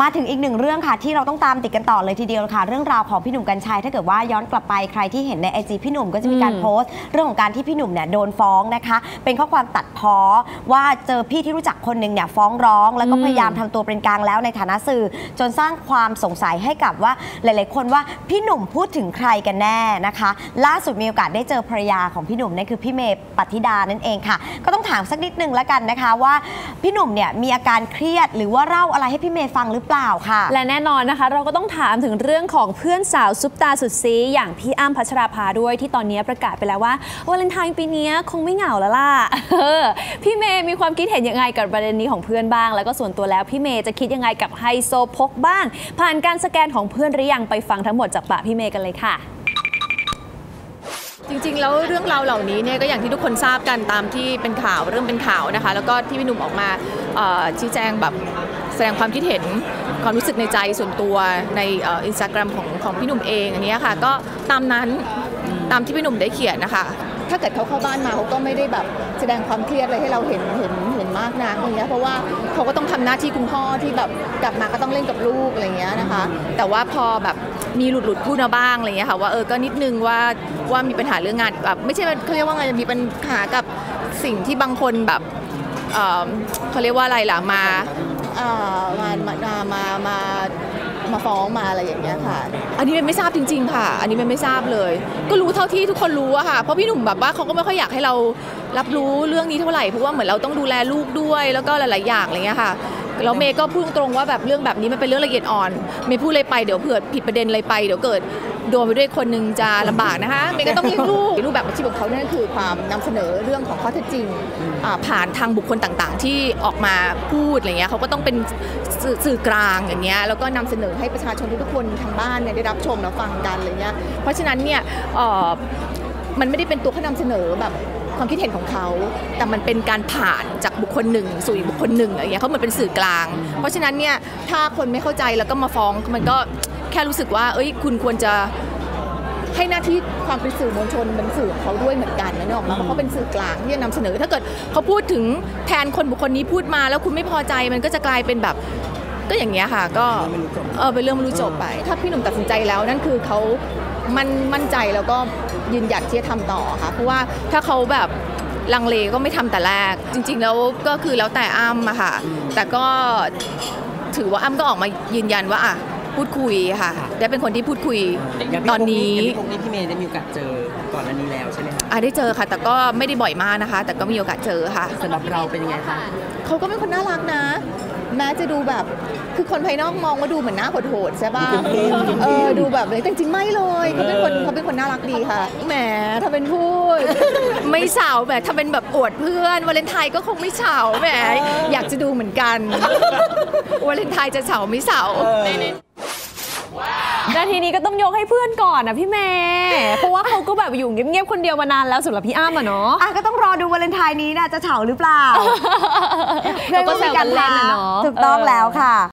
มาถึงอีกหนึ่งเรื่องค่ะที่เราต้องตามติดกันต่อเลยทีเดียวค่ะ เรื่องราวของพี่หนุ่มกัญชัยถ้าเกิดว่าย้อนกลับไปใครที่เห็นในไอจีพี่หนุ่มก็จะมีการอืมโพสต์ เรื่องของการที่พี่หนุ่มเนี่ยโดนฟ้องนะคะ เป็นข้อความตัดพ้อว่าเจอพี่ที่รู้จักคนหนึ่งเนี่ยฟ้องร้อง แล้วก็อืมพยายามทำตัวเป็นกลางแล้วในฐานะสื่อ จนสร้างความสงสัยให้กับว่าหลาย ๆ คนว่าพี่หนุ่มพูดถึงใครกันแน่นะคะ ล่าสุดมีโอกาสได้เจอภรรยาของพี่หนุ่มนั่นคือพี่เมย์ปัทธิดานั่นเองค่ะ ก็ต้องถามสักนิดนึงแล้วกันนะคะว่าพี่หนุ่มเนี่ยมีอาการเครียดหรือว่าเล่าอะไรให้พี่เมย์ฟังหรือเปล่าค่ะ และแน่นอนนะคะ เราก็ต้องถามถึงเรื่องของเพื่อนสาวซุปตาสุดซี อย่างพี่อ้ำพัชราภาด้วยที่ตอนนี้ประกาศไปแล้วว่าวาเลนไทน์ปีนี้คงไม่เหงาแล้วล่ะเออพี่เมย์มีความคิดเห็นยังไงกับประเด็นนี้ของเพื่อนบ้าง แล้วก็ส่วนตัวแล้วพี่เมย์จะคิดยังไงกับไฮโซโพกบ้าง ผ่านการสแกนของเพื่อนหรือยังไปฟังทั้งหมดจากปากพี่เมย์กันเลยค่ะจริงๆ แล้วเรื่องราวเหล่านี้เนี่ยก็อย่างที่ทุกคนทราบกันตามที่เป็นข่าวเรื่องเป็นข่าวนะคะ แล้วก็ที่พี่หนุ่มออกมาเอ่อชี้แจงแบบ แสดงความคิดเห็นความรู้สึกในใจส่วนตัวในอินสตาแกรมของของพี่หนุ่มเองอันนี้ค่ะก็ตามนั้นตามที่พี่หนุ่มได้เขียนนะคะ ถ้าเกิดเขาเข้าบ้านมาเขาก็ไม่ได้แบบแสดงความเครียดอะไรให้เราเห็นเห็นเห็นมากนักอย่างเงี้ยเพราะว่าเขาก็ต้องทำหน้าที่คุณพ่อที่แบบกลับมาก็ต้องเล่นกับลูกอะไรเงี้ยนะคะ แต่ว่าพอแบบมีหลุดหลุดๆพูดมาบ้างอะไรเงี้ยค่ะว่าเออก็นิดนึงว่าว่ามีปัญหาเรื่องงานแบบไม่ใช่เขาเรียกว่าไงมีปัญหากับสิ่งที่บางคนแบบเเขาเรียกว่าอะไรล่ะมา มามามามามาฟ้องมาอะไรอย่างเงี้ยค่ะ อันนี้เป็นไม่ทราบจริง ๆ ค่ะ อันนี้เป็นไม่ทราบเลย ก็รู้เท่าที่ทุกคนรู้อะค่ะ เพราะพี่หนุ่มแบบว่าเขาก็ไม่ค่อยอยากให้เรารับรู้เรื่องนี้เท่าไหร่ เพราะว่าเหมือนเราต้องดูแลลูกด้วย แล้วก็หลาย ๆ อย่างอะไรเงี้ยค่ะ แล้วเมย์ก็พูดตรงๆว่าแบบเรื่องแบบนี้มันเป็นเรื่องละเอียดอ่อน เมย์พูดอะไรไปเดี๋ยวเผื่อผิดประเด็นอะไรไปเดี๋ยวเกิด โดนไปด้วยคนหนึ่งจะลำบากนะคะเมย์ก็ต้องเลี้ยงลูกรูปแบบอาชีพของเขาเนี่ยคือความนำเสนอเรื่องของข้อเท็จจริงอ่าผ่านทางบุคคลต่างๆ ที่ออกมาพูดอะไรเงี้ยเขาก็ต้องเป็นสื่อสื่อกลางอย่างเงี้ยแล้วก็นำเสนอให้ประชาชนทุกๆคนทางบ้านเนี่ยได้รับชมและฟังกันอะไรเงี้ยเพราะฉะนั้นเนี่ยเอ่อมันไม่ได้เป็นตัวเขานำเสนอแบบความคิดเห็นของเขา แต่มันเป็นการผ่านจากบุคคลหนึ่ง สู่อีกบุคคลหนึ่งอะไรเงี้ยเขาเหมือนเป็นสื่อกลาง เพราะฉะนั้นเนี่ยถ้าคนไม่เข้าใจแล้วก็มาฟ้องมันก็แค่รู้สึกว่า เอ้ย คุณควรจะให้หน้าที่ความเป็นสื่อมวลชนเป็นสื่อของเขาด้วยเหมือนกันนะนึกออกมาเพราะเขาเป็นสื่อกลางที่จะนำเสนอ ถ้าเกิดเขาพูดถึงแทนคนบุคคลนี้พูดมา แล้วคุณไม่พอใจมันก็จะกลายเป็นแบบก็อย่างเงี้ยค่ะ ก็เออเป็นเรื่องไม่รู้จบไป ถ้าพี่หนุ่มตัดสินใจแล้วนั่นคือเขามันมั่นใจแล้วก็ยืนหยัดที่จะทำต่อค่ะเพราะว่าถ้าเขาแบบลังเลก็ไม่ทำแต่แรก จริง ๆ แล้วก็คือแล้วแต่อ้ำอะค่ะ แต่ก็ถือว่าอ้ำก็ออกมายืนยันว่าอะ พูดคุยค่ะ ได้เป็นคนที่พูดคุยอย่างตอนนี้อย่างพี่พงษ์นี่พี่เมย์ได้มีโอกาสเจอก่อนหน้านี้แล้วใช่ไหมคะอะได้เจอค่ะ แต่ก็ไม่ได้บ่อยมากนะคะ แต่ก็มีโอกาสเจอค่ะสำหรับเราเป็นยังไงคะเขาก็เป็นคนน่ารักนะแม้จะดูแบบคือคนภายนอกมองว่าดูเหมือนหน้าโหดๆใช่ป่ะเออดูแบบเลยแต่จริงๆไม่เลยเขาเป็นคนเขาเป็นคนน่ารักดีค่ะแหมถ้าเป็นพูด ไม่เฉาแบบถ้าเป็นแบบอวดเพื่อนวาเลนไทน์ก็คงไม่เฉาแหมอยากจะดูเหมือนกันวาเลนไทน์จะเฉาไม่เฉา นาทีนี้ก็ต้องยกให้เพื่อนก่อนนะพี่เมย์เพราะว่าเขาก็แบบอยู่เงียบๆคนเดียวมานานแล้วสำหรับพี่อ้ำอะเนาะอะก็ต้องรอดูวาเลนไทน์นี้นะจะเฉาหรือเปล่าเขาก็แซวกันเล่นนะเนาะถูกต้องแล้วค่ะ